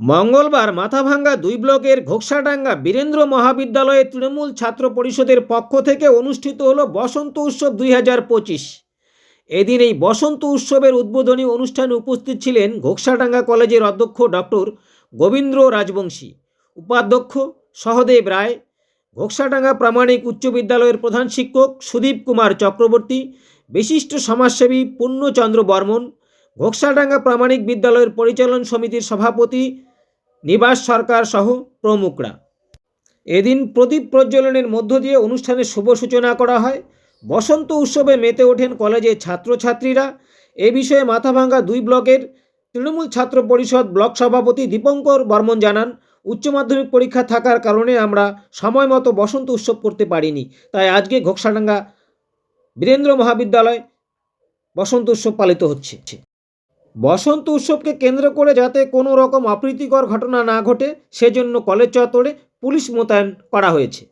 মঙ্গলবার মাথাভাঙ্গা দুই ব্লকের ঘোকসাডাঙ্গা বীরেন্দ্র মহাবিদ্যালয়ে তৃণমূল ছাত্র পরিষদের পক্ষ থেকে অনুষ্ঠিত হলো বসন্ত উৎসব দুই হাজার পঁচিশ। এদিন এই বসন্ত উৎসবের উদ্বোধনী অনুষ্ঠানে উপস্থিত ছিলেন ঘোকসাডাঙ্গা কলেজের অধ্যক্ষ ডক্টর গোবিন্দ্র রাজবংশী, উপাধ্যক্ষ সহদেব রায়, ঘোকসাডাঙ্গা প্রামাণিক উচ্চ বিদ্যালয়ের প্রধান শিক্ষক সুদীপ কুমার চক্রবর্তী, বিশিষ্ট সমাজসেবী পূর্ণচন্দ্র বর্মন, ঘোকসাডাঙ্গা প্রামাণিক বিদ্যালয়ের পরিচালন সমিতির সভাপতি নিবাস সরকার সহ প্রমুখরা। এদিন প্রদীপ প্রজ্বলনের মধ্য দিয়ে অনুষ্ঠানের শুভ সূচনা করা হয়। বসন্ত উৎসবে মেতে ওঠেন কলেজের ছাত্রছাত্রীরা। এ বিষয়ে মাথাভাঙ্গা দুই ব্লকের তৃণমূল ছাত্র পরিষদ ব্লক সভাপতি দীপঙ্কর বর্মন জানান, উচ্চ মাধ্যমিক পরীক্ষা থাকার কারণে আমরা সময় মতো বসন্ত উৎসব করতে পারিনি। তাই আজকে ঘোকসাডাঙ্গা বীরেন্দ্র মহাবিদ্যালয় বসন্ত উৎসব পালিত হচ্ছে। বসন্ত উৎসবকে কেন্দ্র করে যাতে কোনো রকম অপ্রীতিকর ঘটনা না ঘটে, সেজন্য কলেজ চত্বরে পুলিশ মোতায়েন করা হয়েছে।